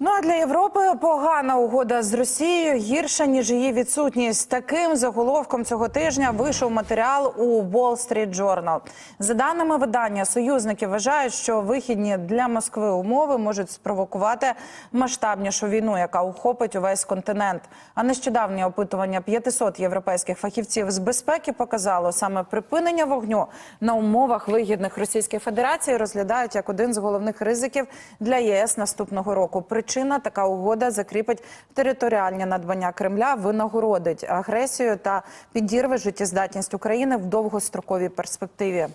Ну а для Європи погана угода з Росією гірша ніж її відсутність. Таким заголовком цього тижня вийшов матеріал у Wall Street Journal. За даними видання, союзники вважають, що вихідні для Москви умови можуть спровокувати масштабнішу війну, яка охопить увесь континент. А нещодавнє опитування 500 європейських фахівців з безпеки показало саме припинення вогню на умовах вигідних Російській Федерації розглядають як один з головних ризиків для ЄС наступного року. Причина така угода закріпить територіальні надбання Кремля, винагородить агресію та підірве життєздатність України в довгостроковій перспективі.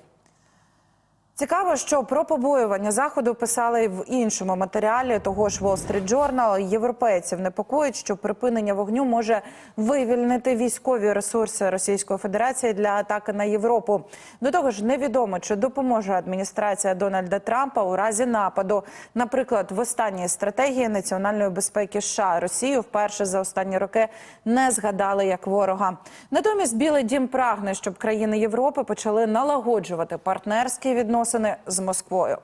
Цікаво, що про побоювання заходу писали в іншому матеріалі того ж Wall Street Journal. Європейців непокоїть, що припинення вогню може вивільнити військові ресурси Російської Федерації для атаки на Європу. До того ж, невідомо чи допоможе адміністрація Дональда Трампа у разі нападу. Наприклад, в останній стратегії національної безпеки США Росію вперше за останні роки не згадали як ворога. Натомість Білий Дім прагне, щоб країни Європи почали налагоджувати партнерські відносини з Москвою.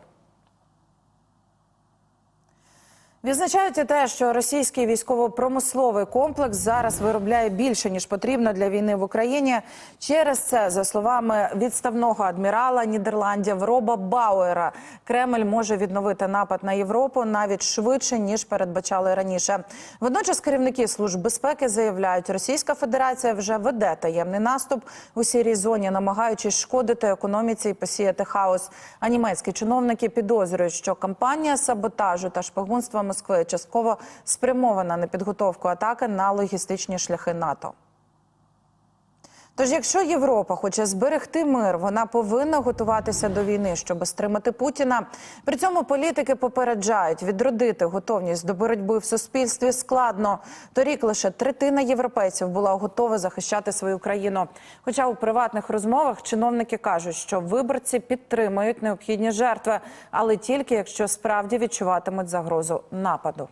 Відзначають і те, що російський військово-промисловий комплекс зараз виробляє більше ніж потрібно для війни в Україні. Через це, за словами відставного адмірала Нідерландів Роба Бауера, Кремль може відновити напад на Європу навіть швидше ніж передбачали раніше. Водночас керівники служб безпеки заявляють, Російська Федерація вже веде таємний наступ у сірій зоні, намагаючись шкодити економіці і посіяти хаос. А німецькі чиновники підозрюють, що кампанія саботажу та шпигунства Москви частково спрямована на підготовку атаки на логістичні шляхи НАТО. Тож, якщо Європа хоче зберегти мир, вона повинна готуватися до війни, щоб стримати Путіна. При цьому політики попереджають, відродити готовність до боротьби в суспільстві складно. Торік лише третина європейців була готова захищати свою країну. Хоча у приватних розмовах чиновники кажуть, що виборці підтримують необхідні жертви, але тільки якщо справді відчуватимуть загрозу нападу.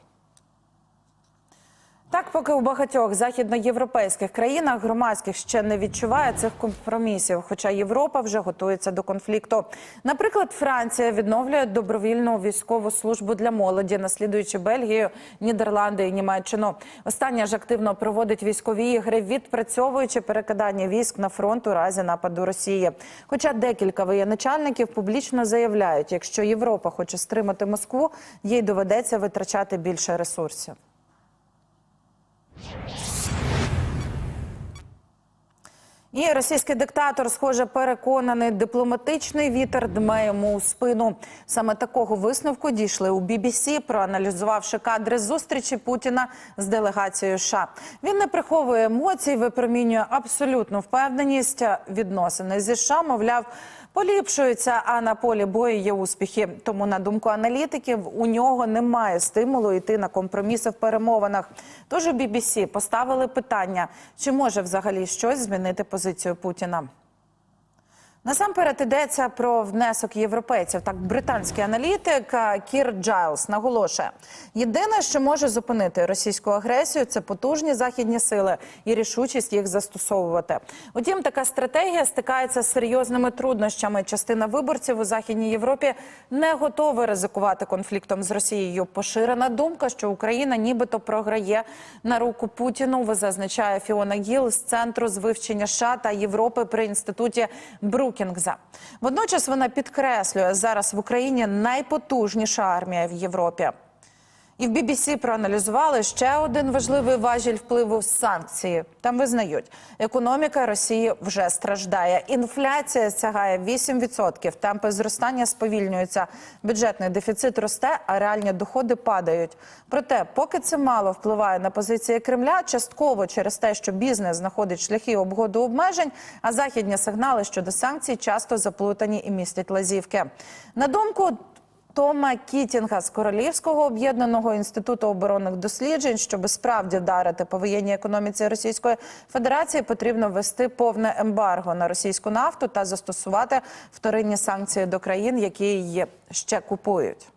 Так, поки у багатьох західноєвропейських країнах громадських ще не відчуває цих компромісів, хоча Європа вже готується до конфлікту. Наприклад, Франція відновлює добровільну військову службу для молоді, наслідуючи Бельгію, Нідерланди і Німеччину. Остання ж активно проводить військові ігри, відпрацьовуючи перекидання військ на фронт у разі нападу Росії. Хоча декілька воєначальників публічно заявляють, якщо Європа хоче стримати Москву, їй доведеться витрачати більше ресурсів. І російський диктатор, схоже, переконаний, дипломатичний вітер дме йому у спину. Саме такого висновку дійшли у BBC, проаналізувавши кадри зустрічі Путіна з делегацією США. Він не приховує емоцій, випромінює абсолютну впевненість. Відносини зі США, мовляв, поліпшуються, а на полі бою є успіхи. Тому, на думку аналітиків, у нього немає стимулу йти на компроміси в перемовинах. Тож у BBC поставили питання, чи може взагалі щось змінити позицію Путіна. Насамперед йдеться про внесок європейців. Так, британський аналітик е, Кір Джайлс наголошує: єдине, що може зупинити російську агресію, це потужні західні сили і рішучість їх застосовувати. Утім, така стратегія стикається з серйозними труднощами. Частина виборців у західній Європі не готова ризикувати конфліктом з Росією. Поширена думка, що Україна нібито програє на руку Путіну. Зазначає Фіона Гіл з центру з вивчення США та Європи при інституті Брук. Кінгза. Водночас вона підкреслює зараз в Україні найпотужніша армія в Європі. І в BBC проаналізували ще один важливий важіль впливу санкції. Там визнають, економіка Росії вже страждає. Інфляція сягає 8%, темпи зростання сповільнюються. Бюджетний дефіцит росте, а реальні доходи падають. Проте, поки це мало впливає на позиції Кремля, частково через те, що бізнес знаходить шляхи обходу обмежень, а західні сигнали щодо санкцій часто заплутані і містять лазівки. На думку Тома Кітінга з Королівського об'єднаного інституту оборонних досліджень, щоб справді вдарити по воєнній економіці Російської Федерації, потрібно ввести повне ембарго на російську нафту та застосувати вторинні санкції до країн, які її ще купують.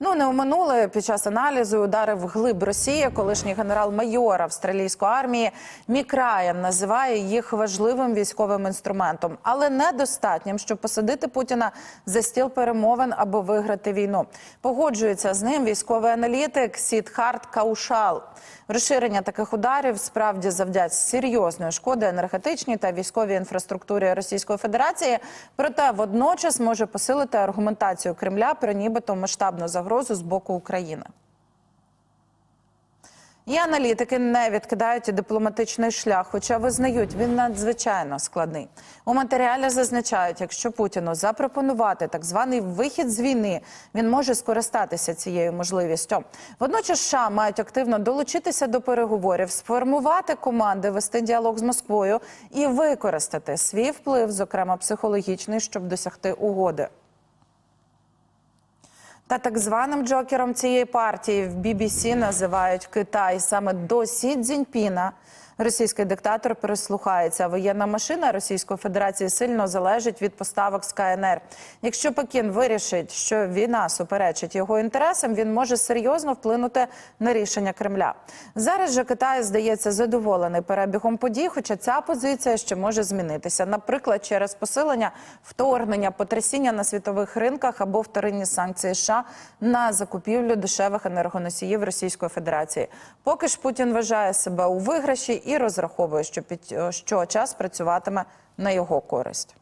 Ну не оминули під час аналізу удари в глиб Росії. Колишній генерал-майор австралійської армії Мік Райан називає їх важливим військовим інструментом, але недостатнім, щоб посадити Путіна за стіл перемовин або виграти війну. Погоджується з ним військовий аналітик Сідхарт Каушал. Розширення таких ударів справді завдасть серйозної шкоди енергетичній та військовій інфраструктурі Російської Федерації. Проте водночас може посилити аргументацію Кремля про нібито масштабну загрозу з боку України. І аналітики не відкидають дипломатичний шлях, хоча визнають, він надзвичайно складний. У матеріалі зазначають, якщо Путіну запропонувати так званий вихід з війни, він може скористатися цією можливістю. Водночас США мають активно долучитися до переговорів, сформувати команди, вести діалог з Москвою і використати свій вплив, зокрема психологічний, щоб досягти угоди. Та так званим джокером цієї партії в BBC називають Китай. Саме до Сі Цзіньпіна російський диктатор прислухається. Воєнна машина Російської Федерації сильно залежить від поставок з КНР. Якщо Пекін вирішить, що війна суперечить його інтересам, він може серйозно вплинути на рішення Кремля. Зараз же Китай здається задоволений перебігом подій, хоча ця позиція ще може змінитися, наприклад, через посилення вторгнення, потрясіння на світових ринках або вторинні санкції США на закупівлю дешевих енергоносіїв Російської Федерації. Поки ж Путін вважає себе у виграші і розраховує, що під що час працюватиме на його користь.